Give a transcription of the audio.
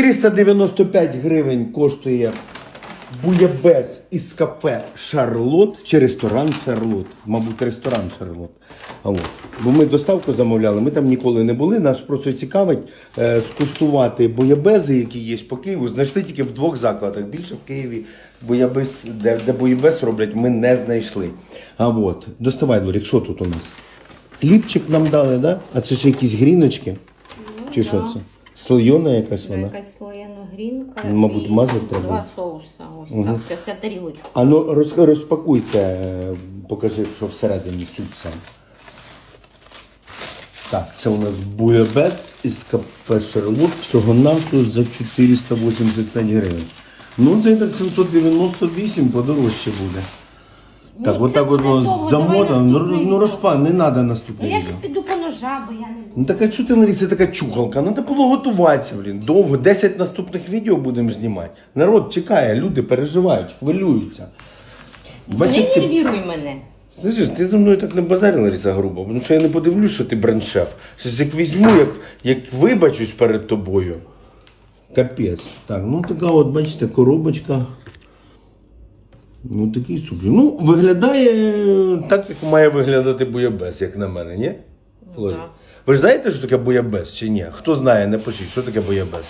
495 гривень коштує буябес із кафе Шарлот чи ресторан Шарлот. Мабуть, ресторан Шарлот. А от. Бо ми доставку замовляли, ми там ніколи не були. Нас просто цікавить е, скуштувати буябези, які є по Києву. Знайшли тільки в двох закладах. Більше в Києві буябес, де, де буябес роблять, ми не знайшли. А от, доставай, Лорік, що тут у нас? Хлібчик нам дали, да? А це ще якісь гріночки? Чи що це? Слойона якась вона? Якась слоєна грінка. Ну, мабуть, і мазати треба. Два соуса. Ось так. Зараз я тарілочку. А ну роз, розпакуй це, е, покажи, що всередині суп сам. Так, це у нас буябець із кафе Шерлот всього навсього за 485 гривень. Ну, це так 798 подорожче буде. Так, Ну, от от воно замотано. Ну, ну розпан, не треба наступне бо я не Ну така чого ти Лариса, така чухалка? Треба було готуватися, блін. Довго. 10 наступних відео будемо знімати. Народ чекає, люди переживають, хвилюються. Бачиш, Не ти, нервіруй мене. Слышиш, ти зі мною так не базарила, Лариса грубо, тому що я не подивлюсь, що ти брендшеф. Щось як візьму, як, як вибачусь перед тобою. Капець. Так, ну така от, бачите, коробочка. Ну такий суп. Ну, виглядає так, як має виглядати буябес, як на мене, ні? Лорі? так. Ви ж знаєте, що таке боябес чи ні? Хто знає, напишіть, що таке буябес.